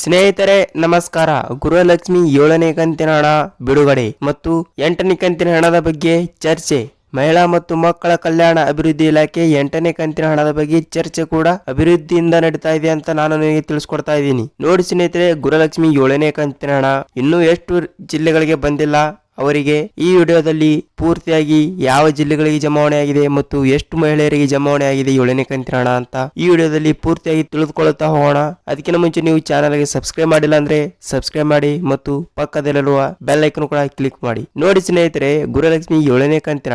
ಸ್ನೇಹಿತರೆ, ನಮಸ್ಕಾರ. ಗೃಹಲಕ್ಷ್ಮಿ ಏಳನೇ ಕಂತಿನ ಹಣ ಬಿಡುಗಡೆ ಮತ್ತು ಎಂಟನೇ ಕಂತಿನ ಹಣದ ಬಗ್ಗೆ ಚರ್ಚೆ. ಮಹಿಳಾ ಮತ್ತು ಮಕ್ಕಳ ಕಲ್ಯಾಣ ಅಭಿವೃದ್ಧಿ ಇಲಾಖೆ ಎಂಟನೇ ಕಂತಿನ ಹಣದ ಬಗ್ಗೆ ಚರ್ಚೆ ಕೂಡ ಅಭಿವೃದ್ಧಿಯಿಂದ ನಡೀತಾ ಇದೆ ಅಂತ ನಾನು ನಿಮಗೆ ತಿಳಿಸ್ಕೊಡ್ತಾ ಇದ್ದೀನಿ. ನೋಡಿ ಸ್ನೇಹಿತರೆ ಗುರುಲಕ್ಷ್ಮಿ ಏಳನೇ ಕಂತಿನ ಹಣ ಇನ್ನೂ ಎಷ್ಟು ಜಿಲ್ಲೆಗಳಿಗೆ ಬಂದಿಲ್ಲ. ಅವರಿಗೆ ಈ ವಿಡಿಯೋದಲ್ಲಿ ಪೂರ್ತಿಯಾಗಿ ಯಾವ ಜಿಲ್ಲೆಗಳಿಗೆ ಜಮಾವಣೆ ಆಗಿದೆ ಮತ್ತು ಎಷ್ಟು ಮಹಿಳೆಯರಿಗೆ ಜಮಾವಣೆ ಆಗಿದೆ ಏಳನೇ ಕಂತಿನ ಅಂತ ಈ ವಿಡಿಯೋದಲ್ಲಿ ಪೂರ್ತಿಯಾಗಿ ತಿಳಿದುಕೊಳ್ಳುತ್ತಾ ಹೋಗೋಣ. ಅದಕ್ಕಿಂತ ಮುಂಚೆ ನೀವು ಚಾನಲ್ಗೆ ಸಬ್ಸ್ಕ್ರೈಬ್ ಮಾಡಿಲ್ಲ ಅಂದ್ರೆ ಸಬ್ಸ್ಕ್ರೈಬ್ ಮಾಡಿ ಮತ್ತು ಪಕ್ಕದಲ್ಲಿರುವ ಬೆಲ್ ಐಕನ್ ಕೂಡ ಕ್ಲಿಕ್ ಮಾಡಿ. ನೋಡಿ ಸ್ನೇಹಿತರೆ ಗುರುಲಕ್ಷ್ಮಿ ಏಳನೇ ಕಂತಿನ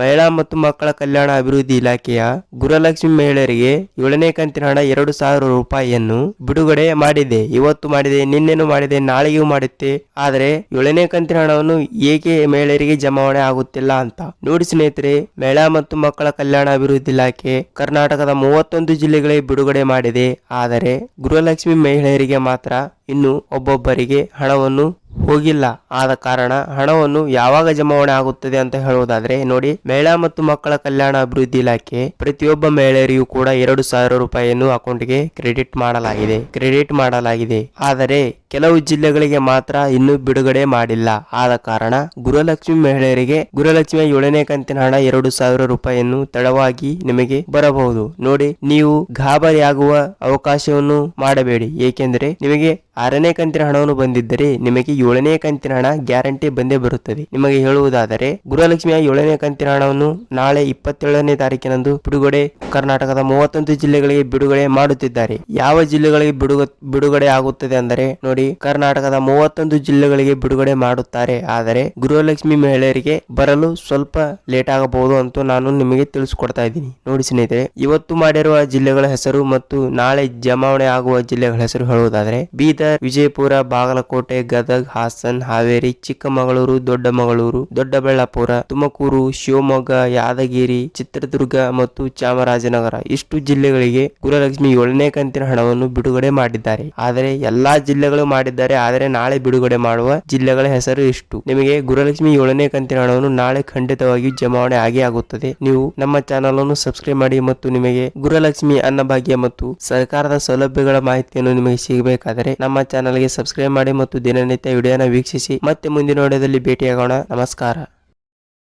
ಮಹಿಳಾ ಮತ್ತು ಮಕ್ಕಳ ಕಲ್ಯಾಣ ಅಭಿವೃದ್ಧಿ ಇಲಾಖೆಯ ಗುರುಲಕ್ಷ್ಮಿ ಮಹಿಳೆಯರಿಗೆ ಏಳನೇ ಕಂತಿನ ಹಣ ಎರಡು ಸಾವಿರ ರೂಪಾಯಿಯನ್ನು ಬಿಡುಗಡೆ ಮಾಡಿದೆ. ಇವತ್ತು ಮಾಡಿದೆ, ನಿನ್ನೆನೂ ಮಾಡಿದೆ ನಾಳೆಯೂ ಮಾಡುತ್ತೆ ಆದರೆ ಏಳನೇ ಕಂತಿನ ಹಣವನ್ನು ಏಕೆ ಮಹಿಳೆಯರಿಗೆ ಜಮಾವಣೆ ಆಗುತ್ತಿಲ್ಲ ಅಂತ? ನೋಡಿ ಸ್ನೇಹಿತರೆ, ಮಹಿಳಾ ಮತ್ತು ಮಕ್ಕಳ ಕಲ್ಯಾಣ ಅಭಿವೃದ್ಧಿ ಇಲಾಖೆ ಕರ್ನಾಟಕದ ಮೂವತ್ತೊಂದು ಜಿಲ್ಲೆಗಳಿಗೆ ಬಿಡುಗಡೆ ಮಾಡಿದೆ. ಆದರೆ ಗೃಹಲಕ್ಷ್ಮಿ ಮಹಿಳೆಯರಿಗೆ ಮಾತ್ರ ಇನ್ನು ಒಬ್ಬೊಬ್ಬರಿಗೆ ಹಣವನ್ನು ಹೋಗಿಲ್ಲ. ಆದ ಕಾರಣ ಹಣವನ್ನು ಯಾವಾಗ ಜಮಾವಣೆ ಆಗುತ್ತದೆ ಅಂತ ಹೇಳುವುದಾದ್ರೆ, ನೋಡಿ, ಮಹಿಳಾ ಮತ್ತು ಮಕ್ಕಳ ಕಲ್ಯಾಣ ಅಭಿವೃದ್ಧಿ ಇಲಾಖೆ ಪ್ರತಿಯೊಬ್ಬ ಮಹಿಳೆಯರಿಗೂ ಕೂಡ ಎರಡು ಸಾವಿರ ರೂಪಾಯಿಯನ್ನು ಅಕೌಂಟ್ಗೆ ಕ್ರೆಡಿಟ್ ಮಾಡಲಾಗಿದೆ. ಕ್ರೆಡಿಟ್ ಮಾಡಲಾಗಿದೆ. ಆದರೆ ಕೆಲವು ಜಿಲ್ಲೆಗಳಿಗೆ ಮಾತ್ರ ಇನ್ನೂ ಬಿಡುಗಡೆ ಮಾಡಿಲ್ಲ. ಆದ ಕಾರಣ ಗೃಹಲಕ್ಷ್ಮಿ ಮಹಿಳೆಯರಿಗೆ ಗೃಹಲಕ್ಷ್ಮಿಯ ಏಳನೇ ಕಂತಿನ ಹಣ ಎರಡು ಸಾವಿರ ರೂಪಾಯಿಯನ್ನು ತಡವಾಗಿ ನಿಮಗೆ ಬರಬಹುದು. ನೋಡಿ, ನೀವು ಗಾಬರಿಯಾಗುವ ಅವಕಾಶವನ್ನು ಮಾಡಬೇಡಿ. ಏಕೆಂದರೆ ನಿಮಗೆ ಆರನೇ ಕಂತಿನ ಹಣವನ್ನು ಬಂದಿದ್ದರೆ ನಿಮಗೆ ಏಳನೇ ಕಂತಿನ ಹಣ ಗ್ಯಾರಂಟಿ ಬಂದೇ ಬರುತ್ತದೆ. ನಿಮಗೆ ಹೇಳುವುದಾದರೆ, ಗೃಹಲಕ್ಷ್ಮಿಯ ಏಳನೇ ಕಂತಿನ ಹಣವನ್ನು ನಾಳೆ ಇಪ್ಪತ್ತೇಳನೇ ತಾರೀಕಿನಂದು ಬಿಡುಗಡೆ ಕರ್ನಾಟಕದ ಮೂವತ್ತೊಂದು ಜಿಲ್ಲೆಗಳಿಗೆ ಬಿಡುಗಡೆ ಮಾಡುತ್ತಿದ್ದಾರೆ. ಯಾವ ಜಿಲ್ಲೆಗಳಿಗೆ ಬಿಡುಗ, ಬಿಡುಗಡೆ ಆಗುತ್ತದೆ ಅಂದರೆ, ನೋಡಿ ಕರ್ನಾಟಕದ ಮೂವತ್ತೊಂದು ಜಿಲ್ಲೆಗಳಿಗೆ ಬಿಡುಗಡೆ ಮಾಡುತ್ತಾರೆ. ಆದರೆ ಗೃಹಲಕ್ಷ್ಮಿ ಮಹಿಳೆಯರಿಗೆ ಬರಲು ಸ್ವಲ್ಪ ಲೇಟ್ ಆಗಬಹುದು ಅಂತ ನಾನು ನಿಮಗೆ ತಿಳಿಸ್ಕೊಡ್ತಾ ಇದ್ದೀನಿ. ನೋಡಿ ಸ್ನೇಹಿತರೆ, ಇವತ್ತು ಮಾಡಿರುವ ಜಿಲ್ಲೆಗಳ ಹೆಸರು ಮತ್ತು ನಾಳೆ ಜಮಾವಣೆ ಆಗುವ ಜಿಲ್ಲೆಗಳ ಹೆಸರು ಹೇಳುವುದಾದರೆ, ಬೀದರ್, ವಿಜಯಪುರ, ಬಾಗಲಕೋಟೆ, ಗದಗ್, ಹಾಸನ್, ಹಾವೇರಿ, ಚಿಕ್ಕಮಗಳೂರು, ದೊಡ್ಡಮಗಳೂರು, ದೊಡ್ಡಬಳ್ಳಾಪುರ, ತುಮಕೂರು, ಶಿವಮೊಗ್ಗ, ಯಾದಗಿರಿ, ಚಿತ್ರದುರ್ಗ ಮತ್ತು ಚಾಮರಾಜನಗರ. ಇಷ್ಟು ಜಿಲ್ಲೆಗಳಿಗೆ ಗೃಹಲಕ್ಷ್ಮಿ ಏಳನೇ ಕಂತಿನ ಹಣವನ್ನು ಬಿಡುಗಡೆ ಮಾಡಿದ್ದಾರೆ. ಆದರೆ ಎಲ್ಲಾ ಜಿಲ್ಲೆಗಳು ಮಾಡಿದ್ದಾರೆ, ಆದರೆ ನಾಳೆ ಬಿಡುಗಡೆ ಮಾಡುವ ಜಿಲ್ಲೆಗಳ ಹೆಸರು ಇಷ್ಟು. ನಿಮಗೆ ಗುರುಲಕ್ಷ್ಮಿ ಏಳನೇ ಕಂತಿನ ಹಣವನ್ನು ನಾಳೆ ಖಂಡಿತವಾಗಿಯೂ ಜಮಾವಣೆ ಆಗಿ ಆಗುತ್ತದೆ. ನೀವು ನಮ್ಮ ಚಾನಲ್ ಅನ್ನು ಸಬ್ಸ್ಕ್ರೈಬ್ ಮಾಡಿ ಮತ್ತು ನಿಮಗೆ ಗುರುಲಕ್ಷ್ಮಿ ಅನ್ನಭಾಗ್ಯ ಮತ್ತು ಸರ್ಕಾರದ ಸೌಲಭ್ಯಗಳ ಮಾಹಿತಿಯನ್ನು ನಿಮಗೆ ಸಿಗಬೇಕಾದರೆ ನಮ್ಮ ಚಾನಲ್ಗೆ ಸಬ್ಸ್ಕ್ರೈಬ್ ಮಾಡಿ ಮತ್ತು ದಿನನಿತ್ಯ ವಿಡಿಯೋನ ವೀಕ್ಷಿಸಿ. ಮತ್ತೆ ಮುಂದಿನ ವಿಡಿಯೋದಲ್ಲಿ ಭೇಟಿಯಾಗೋಣ. ನಮಸ್ಕಾರ.